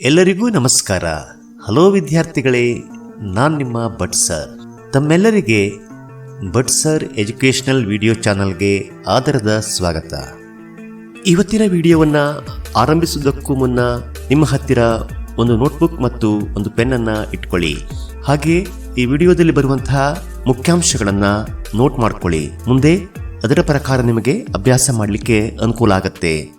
ಎಲ್ಲರಿಗೂ ನಮಸ್ಕಾರ. ಹಲೋ ವಿದ್ಯಾರ್ಥಿಗಳೇ, ನಾನು ನಿಮ್ಮ ಭಟ್ ಸರ್. ತಮ್ಮೆಲ್ಲರಿಗೆ ಭಟ್ ಸರ್ ಎಜುಕೇಷನಲ್ ವಿಡಿಯೋ ಚಾನಲ್ಗೆ ಆದರದ ಸ್ವಾಗತ. ಇವತ್ತಿನ ವಿಡಿಯೋವನ್ನು ಆರಂಭಿಸುವುದಕ್ಕೂ ಮುನ್ನ ನಿಮ್ಮ ಹತ್ತಿರ ಒಂದು ನೋಟ್ಬುಕ್ ಮತ್ತು ಒಂದು ಪೆನ್ನನ್ನು ಇಟ್ಕೊಳ್ಳಿ. ಹಾಗೆ ಈ ವಿಡಿಯೋದಲ್ಲಿ ಬರುವಂತಹ ಮುಖ್ಯಾಂಶಗಳನ್ನು ನೋಟ್ ಮಾಡ್ಕೊಳ್ಳಿ. ಮುಂದೆ ಅದರ ಪ್ರಕಾರ ನಿಮಗೆ ಅಭ್ಯಾಸ ಮಾಡಲಿಕ್ಕೆ ಅನುಕೂಲ ಆಗತ್ತೆ.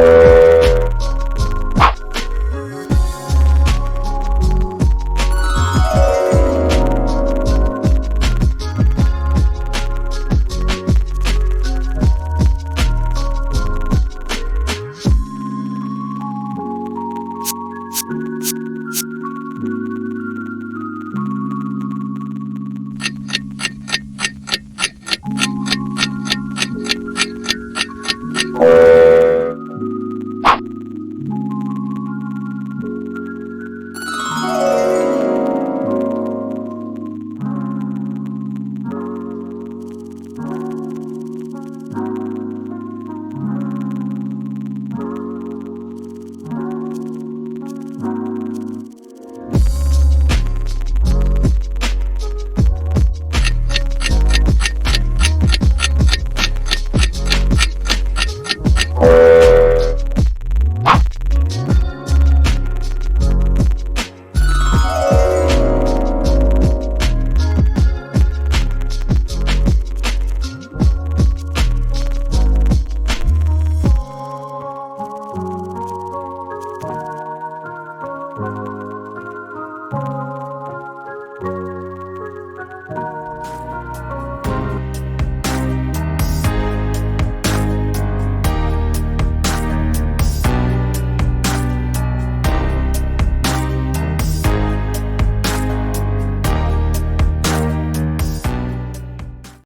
Oh.